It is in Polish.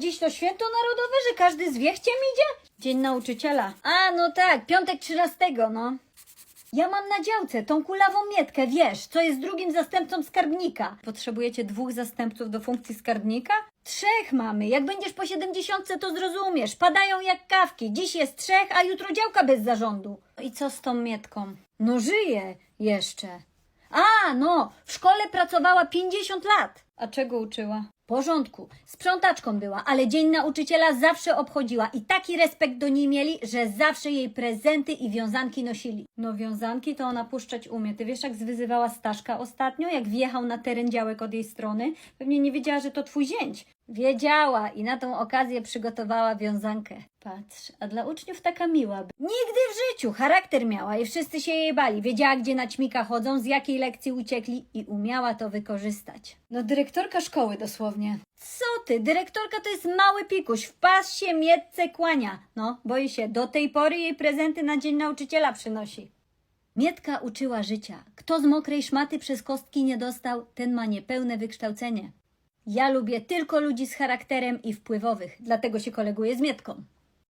Dziś to święto narodowe, że każdy z wiechciem idzie? Dzień nauczyciela. A, no tak, piątek 13, no. Ja mam na działce tą kulawą mietkę, wiesz, co jest drugim zastępcą skarbnika. Potrzebujecie dwóch zastępców do funkcji skarbnika? Trzech mamy. Jak będziesz po 70, to zrozumiesz. Padają jak kawki. Dziś jest trzech, a jutro działka bez zarządu. I co z tą mietką? No żyje jeszcze. A, no, w szkole pracowała 50 lat. A czego uczyła? Porządku. Sprzątaczką była, ale Dzień Nauczyciela zawsze obchodziła i taki respekt do niej mieli, że zawsze jej prezenty i wiązanki nosili. No wiązanki to ona puszczać umie. Ty wiesz, jak zwyzywała Staszka ostatnio, jak wjechał na teren działek od jej strony? Pewnie nie wiedziała, że to twój zięć. Wiedziała i na tą okazję przygotowała wiązankę. Patrz, a dla uczniów taka miła. Nigdy w życiu charakter miała i wszyscy się jej bali. Wiedziała, gdzie na ćmika chodzą, z jakiej lekcji uciekli i umiała to wykorzystać. No dyrektorka szkoły dosłownie. Co ty, dyrektorka to jest mały pikuś, w pas się mietce kłania. No, boi się, do tej pory jej prezenty na dzień nauczyciela przynosi. Mietka uczyła życia. Kto z mokrej szmaty przez kostki nie dostał, ten ma niepełne wykształcenie. Ja lubię tylko ludzi z charakterem i wpływowych, dlatego się koleguję z Mietką.